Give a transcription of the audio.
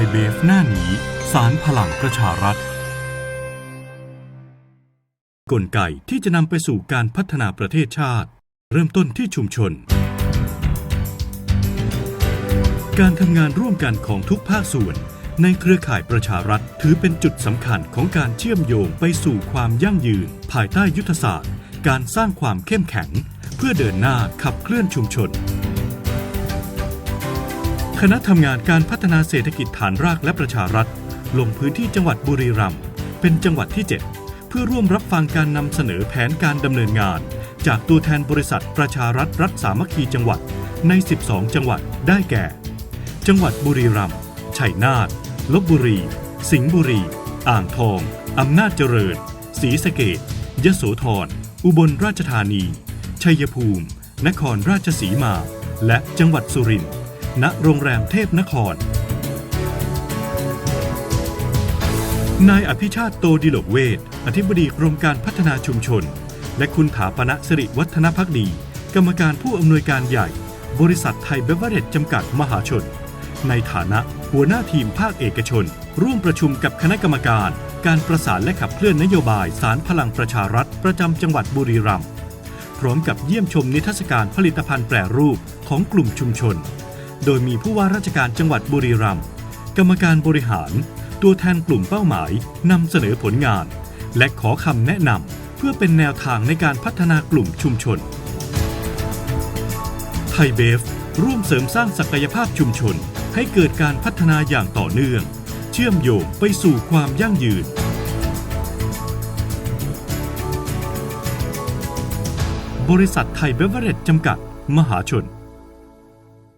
ยเบฟหน้าหนีสารพลังประชารัฐ กลไกที่จะนำไปสู่การพัฒนาประเทศชาติ เริ่มต้นที่ชุมชน การทำงานร่วมกันของทุกภาคส่วน ในเครือข่ายประชารัฐถือเป็นจุดสำคัญของการเชื่อมโยงไปสู่ความยั่งยืน ภายใต้ยุทธศาสตร์ การสร้างความเข้มแข็ง เพื่อเดินหน้าขับเคลื่อนชุมชน คณะทำงานการพัฒนาเศรษฐกิจฐานรากและประชารัฐ ลงพื้นที่จังหวัดบุรีรัมย์เป็นจังหวัดที่ 7 เพื่อร่วมรับฟังการนำเสนอแผนการดำเนินงาน จากตัวแทนบริษัทประชารัฐรัฐสามัคคีจังหวัดใน 12 จังหวัดได้แก่ จังหวัดบุรีรัมย์ชัยนาทลบบุรี สิงห์บุรี อ่างทองอำนาจเจริญศรีสะเกดยโสธรอุบลราชธานี ชัยภูมิ นครราชสีมา และจังหวัดสุรินทร์ ณโรงแรมเทพนคร นายอภิชาติโตดิโลกเวทอธิบดีกรมการพัฒนาชุมชน และคุณถาปณะสิริวัฒนพักดี กรรมการผู้อำนวยการใหญ่ บริษัทไทยเบเวอเรจจำกัดมหาชน ในฐานะหัวหน้าทีมภาคเอกชน ร่วมประชุมกับคณะกรรมการ การประสานและขับเคลื่อนนโยบายสารพลังประชารัฐประจำจังหวัดบุรีรัมย์พร้อมกับเยี่ยมชมนิทรรศการผลิตภัณฑ์แปรรูปของกลุ่มชุมชน โดยมีผู้ว่าราชการจังหวัดบุรีรัมย์กรรมการบริหาร ตัวแทนกลุ่มเป้าหมายนำเสนอผลงาน และขอคำแนะนำเพื่อเป็นแนวทางในการพัฒนากลุ่มชุมชน ไทยเบฟ ร่วมเสริมสร้างศักยภาพชุมชน ให้เกิดการพัฒนาอย่างต่อเนื่อง เชื่อมโยงไปสู่ความยั่งยืนบริษัทไทยเบเวอเรจจำกัด มหาชน